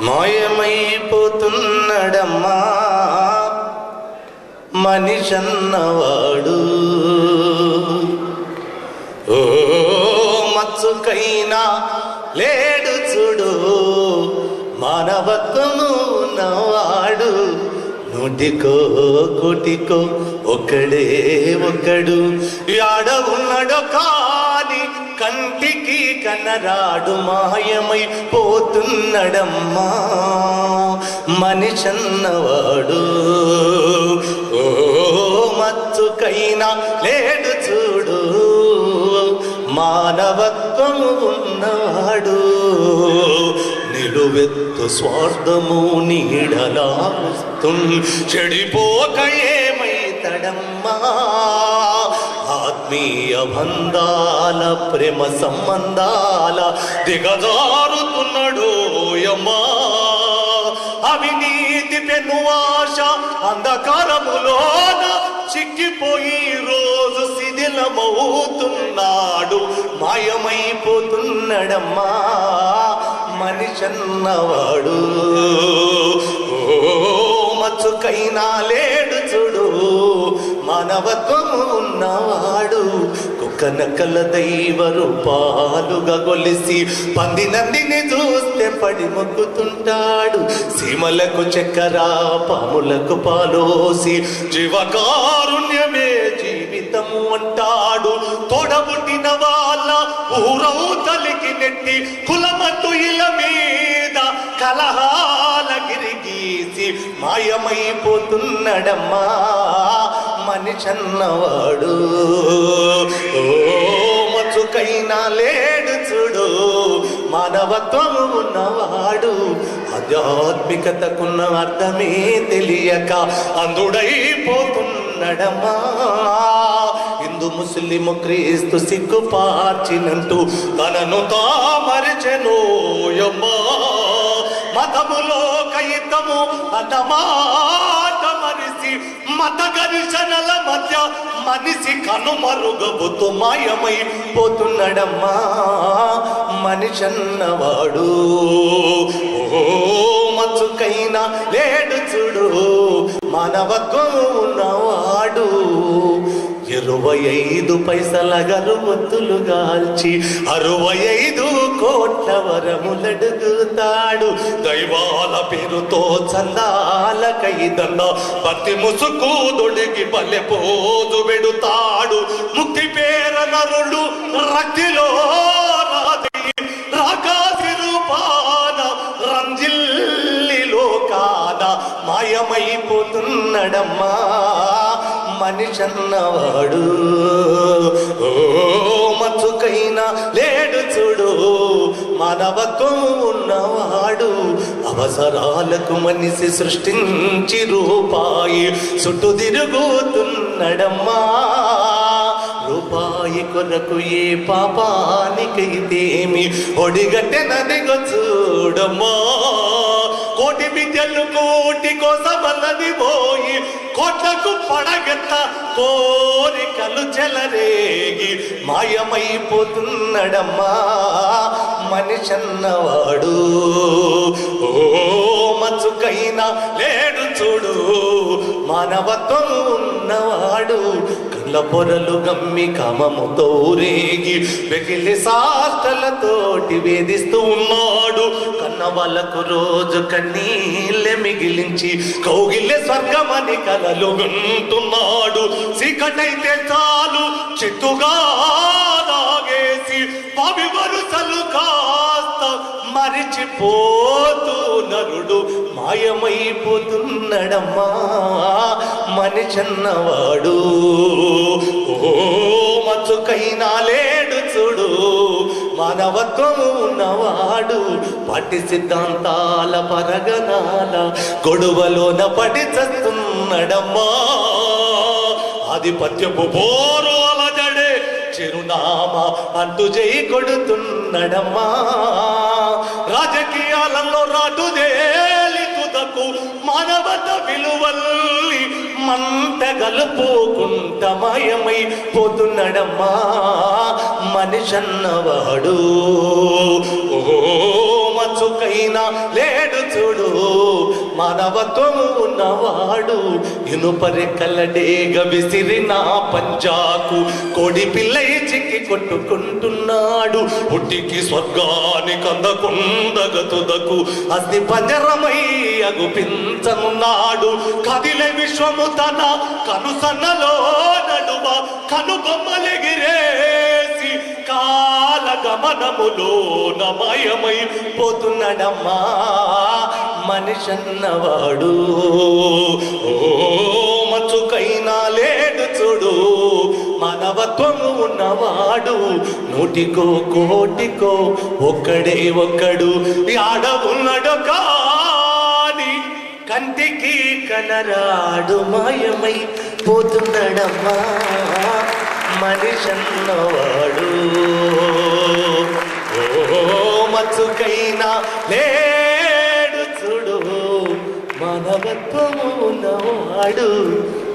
మాయమైపోతున్నాడమ్మా. మనిషన్నవాడు. ఓ మచ్చుకైనా లేడు చూడు మానవత్వము ఉన్నవాడు. నూటికో కోటికో ఒక్కడే ఒక్కడు యాడ ఉన్నాడో కా కంటికి కనరాడు మాయమై పోతున్నడమ్మా. మనిషన్నవాడు. ఓ మత్తుకైనా లేడు చూడు. మానవత్వము ఉన్నాడు. నిలువెత్తు స్వార్థము నీడలా చెడిపోక ఏమైతడమ్మా ఆత్మీయ బంధాల ప్రేమ సంబంధాల దిగజారుతున్నాడు యమ్మా. అవినీతి పెను ఆశ అంధకారములోన చిక్కిపోయి రోజు శిథిలమవుతున్నాడు. మాయమైపోతున్నాడమ్మా మనిషన్నవాడు. ఓ మచ్చుకైనా లేడు చూడు మానవత్వము ఉన్నవాడు కుక్క నక్కల దైవ రూపాలుగా గొలిసి పంది నందిని చూస్తే పడి మొక్కుతుంటాడు. సీమలకు చక్కెర పాములకు పాలోసి జీవకారుణ్యమే జీవితము అంటాడు. తోడబుట్టిన వాళ్ళ ఊరవుతలికి నెట్టి కులమతు ఇల మీద కలహాల గిరిగీసి మాయమైపోతున్నాడమ్మా. మనిషన్నవాడు ఓ మచ్చుకైనా లేడు చూడు మానవత్వము ఉన్నవాడు. ఆధ్యాత్మికతకున్న అర్థమే తెలియక అందుడైపోతున్నడమా హిందూ ముస్లిము క్రీస్తు సిగ్గు పార్చినంటూ తనను తామరిచెనోయమ్మా మతములో కైతము అదమా మనిషి మత ఘర్షణల మధ్య మనిషి కనుమరుగబుతూ మాయమై పోతున్నాడమ్మా. మనిషన్నవాడు. ఓ మచ్చుకైనా లేడు చూడు మానవత్వం ఉన్నవాడు. ఇరవై ఐదు పైసల గరువత్తులు గాల్చి అరవై ఐదు కోట్ల వరములడుగుతాడు. దైవాల పేరుతో చందాల కైదన్న పతి ముసుకు దొడిగి పల్లె పోదు పెడుతాడు. ముక్తి పేర నరుడు రక్తిలో రాకాసి రూపాన రంజిల్లి లోకాన మాయమైపోతున్నడమ్మా. మనిషన్నవాడు ఓ మచ్చుకైనా లేడు చూడు మానవత్వం ఉన్నవాడు. అవసరాలకు మనిషి సృష్టించి రూపాయి చుట్టూ తిరుగుతున్నడమ్మా. రూపాయి కొరకు ఏ పాపానికైతేమి ఒడిగట్టెనదిగో చూడమ్మా. కోటి కోసమన్నది పోయి కోట్లకు పడగెత్త కోరికలు చెలరేగి మాయమైపోతున్నాడమ్మా మనిషన్నవాడు. ఓ మచ్చుకైనా లేడు చూడు మానవత్వం ఉన్నవాడు. కళ్ళ పొరలు గమ్మి కమముతో రేగి వెకిలి సాష్టలతోటి వేధిస్తూ ఉన్నాడు. కన్న వాళ్ళకు రోజు కన్నీళ్ళే మిగిలించి కౌగిల్లే స్వర్గమని కలలు వింటున్నాడు. చీకటైతే చాలు చెట్టుగా తాగేసి పవి వరుసలు కాస్త మరిచిపోతూ నరుడు మాయమైపోతున్నడమ్మా. మనిషన్నవాడు ఓ మచ్చుకైనా లేడు చూడు. మానవత్వము ఉన్నవాడు పట్టి సిద్ధాంతాల పరగనాల గొడవలోన పడి చస్తున్నాడమ్మా. ఆధిపత్యపు పోరోల జడే చిరునామా అంటూ చేయి కొడుతున్నాడమ్మా. రాజకీయాలలో రాటుదే విలువల్ని మంట గలుపుకుంట మనిషన్నవాడు? ఓ మత మచ్చుకైనా లేడు మానవత్వము ఉన్నవాడు. ఇనుపరెక్కల డేగ విసిరిన పంజాకు. కోడి పిల్ల చిక్కి కొట్టుకుంటున్నాడు. పుట్టికి స్వర్గానికి అందకుండగతుదకు అగ్ని పంజరమై అగుపించనున్నాడు. కదిలే విశ్వము తన కనుసన్నలో నడువ. కనుబొమ్మలెగిరేసి కాల గమనములో నమయమై పోతున్నడమ్మా మనిషన్నవాడు. ఓ మచ్చుకైనా లేడు చూడు మానవత్వము ఉన్నవాడు. నూటికో కోటికో ఒక్కడే ఒక్కడు. ఆడవున్నడు కాని కంటికి కనరాడు మాయమై పోతున్నాడమ్మా. మనిషన్నవాడు. ఓ మచ్చుకైనా లేడు చూడు ఉన్నవాడు